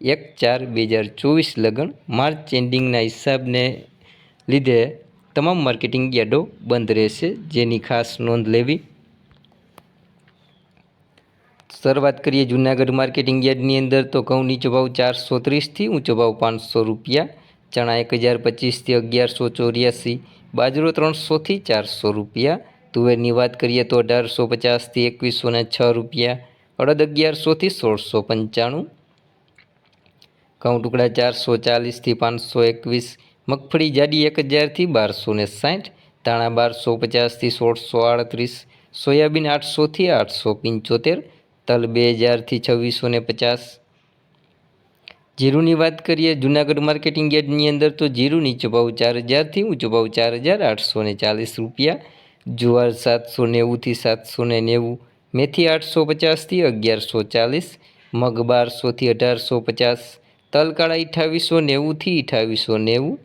એક ચાર બે હજાર ચોવીસ લગન માર્ચ એન્ડિંગના હિસાબને લીધે તમામ માર્કેટિંગ યાર્ડો બંધ રહેશે. જેની ખાસ નોંધ લેવી. શરૂઆત કરીએ જૂનાગઢ માર્કેટિંગ યાર્ડની અંદર. તો ઘઉં નીચો ભાવ ચારસો ત્રીસથી ઊંચો ભાવ પાંચસો રૂપિયા. ચણા એક હજાર પચીસથી અગિયારસો ચોર્યાસી. બાજરો ત્રણસોથી ચારસો રૂપિયા. તુવેરની વાત કરીએ તો અઢારસો પચાસથી એકવીસો ને છ રૂપિયા. અડદ અગિયારસોથી સોળસો પંચાણું. ઘઉં ટુકડા ચારસો ચાલીસથી પાંચસો એકવીસ, મગફળી જાડી એક હજારથી બારસો ને સાઠ, ધાણા બારસો પચાસથી સોળસો આડત્રીસ, સોયાબીન આઠસોથી આઠસો પંચોતેર, તલ બે હજારથી છવ્વીસો ને પચાસ. જીરુની વાત કરીએ જુનાગઢ માર્કેટિંગ યાર્ડની અંદર તો જીરું નીચો ચાર હજારથી ઊંચો ભાવ ચાર હજાર આઠસો ને ચાલીસ રૂપિયા, જુવાર સાતસો નેવુંથી સાતસો ને નેવું, મેથી આઠસો પચાસથી અગિયારસો ચાલીસ, મગ બારસોથી અઢારસો પચાસ તલકાળા અઠાવીસો નેવુંથી અઠાવીસો નેવું.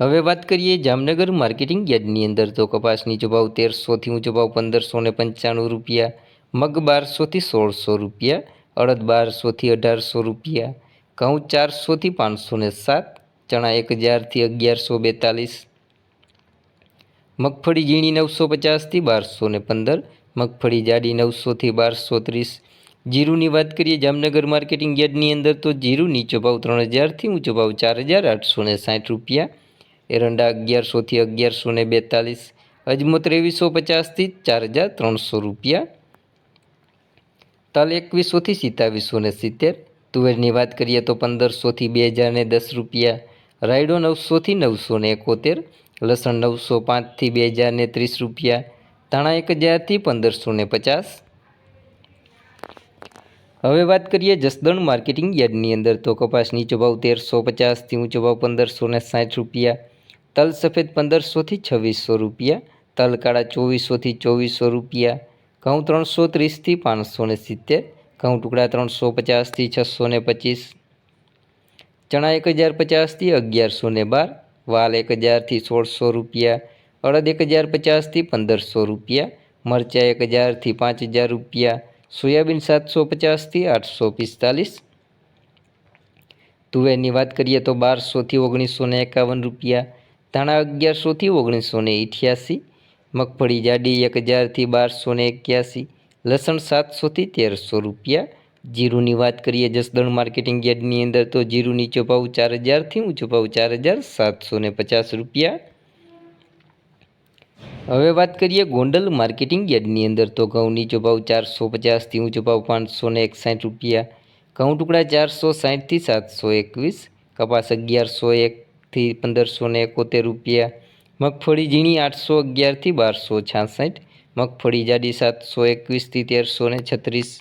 હવે વાત કરીએ જામનગર માર્કેટિંગ યાર્ડની અંદર તો કપાસની ભાવ તેરસોથી ઊંચો ભાવ પંદરસો ને પંચાણું રૂપિયા, મગ બારસોથી સોળસો રૂપિયા, અડદ બારસોથી અઢારસો રૂપિયા, ઘઉં ચારસોથી પાંચસો ને સાત, ચણા એક હજારથી અગિયારસો બેતાલીસ, મગફળી ઝીણી નવસો પચાસથી બારસો ને પંદર, મગફળી જાડી નવસોથી બારસો ત્રીસ જીરુની વાત કરીએ, જામનગર માર્કેટિંગ યાર્ડની અંદર તો જીરું નીચો ભાવ ત્રણ હજારથી ઊંચો ભાવ ચાર હજાર આઠસો ને સાઠ રૂપિયા. એરંડા અગિયારસોથી અગિયારસો ને બેતાલીસ અજમો ત્રેવીસો પચાસથી ચાર હજાર ત્રણસો રૂપિયા. તલ એકવીસોથી સિત્તાવીસો ને સિત્તેર. તુવેરની વાત કરીએ તો પંદરસોથી બે હજાર ને દસ રૂપિયા. રાયડો નવસોથી નવસો ને એકોતેર, લસણ નવસો પાંચથી બે હજાર ને ત્રીસ રૂપિયા. ધાણા એક હજારથી પંદરસો ને પચાસ. હવે વાત કરીએ જસદણ માર્કેટિંગ યાર્ડની અંદર. તો કપાસ નીચો ભાવ તેરસો પચાસથી ઊંચો ભાવ પંદરસો ને સાઠ રૂપિયા. તલ સફેદ પંદરસોથી છવ્વીસો રૂપિયા. તલ કાળા ચોવીસોથી ચોવીસો રૂપિયા. ઘઉં ત્રણસો ત્રીસથી પાંચસો ને સિત્તેર. ઘઉં ટુકડા ત્રણસો પચાસથી છસો ને પચીસ. ચણા એક હજાર પચાસથી અગિયારસો ને બાર. વાલ એક હજારથી સોળસો રૂપિયા. અડદ એક હજાર પચાસથી પંદરસો રૂપિયા. મરચાં એક હજારથી પાંચ હજાર રૂપિયા. સોયાબીન સાતસો પચાસથી આઠસો પિસ્તાલીસ. તુવેરની વાત કરીએ તો બારસોથી ઓગણીસો ને એકાવન રૂપિયા, ધાણા અગિયારસોથી ઓગણીસો ને અઠ્યાસી મગફળી જાડી એક હજારથી બારસો ને એક્યાસી, લસણ સાતસોથી તેરસો રૂપિયા. જીરુની વાત કરીએ જસદણ માર્કેટિંગ યાર્ડની અંદર તો જીરું નીચો ભાવ ચાર હજારથી ઊંચો ભાવ ચાર હજાર સાતસો ને પચાસ રૂપિયા. હવે વાત કરીએ ગોંડલ માર્કેટિંગ યાર્ડની અંદર. તો ઘઉં નીચો ચારસો પચાસથી ઊંચો ભાવ પાંચસો ને એકસાઠ રૂપિયા. ઘઉં ટુકડા ચારસો સાઠથી સાતસો એકવીસ. કપાસ અગિયારસો એકથી પંદરસો ને એકોતેર રૂપિયા. મગફળી ઝીણી આઠસો અગિયારથી બારસો છાસઠ. મગફળી જાડી સાતસો એકવીસથી તેરસો ને છત્રીસ.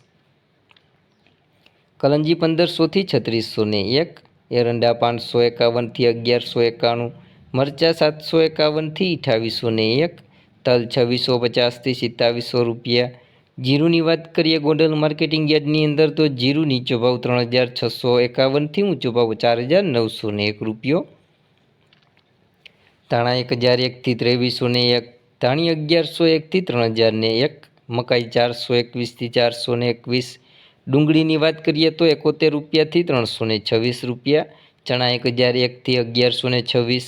કલંજી પંદરસોથી છત્રીસો ને એક. એરંડા પાંચસો એકાવનથી અગિયારસો એકાણું. મરચાં સાતસો એકાવનથી અઠાવીસો ને એક. તલ છવ્વીસો પચાસથી સિત્તાવીસો રૂપિયા. જીરુની વાત કરીએ ગોંડલ માર્કેટિંગ યાર્ડની અંદર, તો જીરું નીચો ભાવ ત્રણ હજાર છસો એકાવનથી ઊંચો ભાવ ચાર હજાર નવસો ને એક રૂપિયો. ધાણા એક હજાર એકથી ત્રેવીસો ને એક, ધાણી અગિયારસો એકથી ત્રણ હજાર ને એક, મકાઈ ચારસો એકવીસથી ચારસો ને એકવીસ. ડુંગળીની વાત કરીએ તો એકોતેર રૂપિયાથી ત્રણસો ને છવ્વીસ રૂપિયા, ચણા એક હજાર એકથી અગિયારસો ને છવ્વીસ.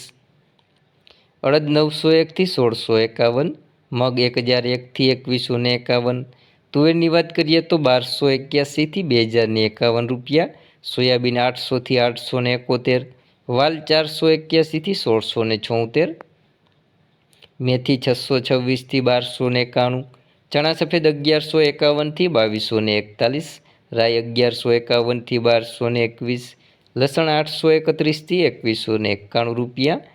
અડદ નવસો એકથી સોળસો એકાવન, મગ એક હજાર એકથી એકવીસો ને એકાવન, તુવેરની વાત કરીએ તો બારસો એક્યાસીથી બે હજારને એકાવન રૂપિયા, સોયાબીન આઠસોથી આઠસો ને એકોતેર, વાલ ચારસો એક્યાસીથી સોળસો ને છોતેર, મેથી છસો છવ્વીસથી બારસો ને એકાણું, ચણા સફેદ અગિયારસો એકાવનથી બાવીસો ને એકતાલીસ રાય અગિયારસો એકાવનથી બારસો ને એકવીસ, લસણ આઠસો એકત્રીસથી એકવીસો ને એકાણું રૂપિયા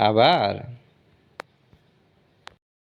Ah, Abar.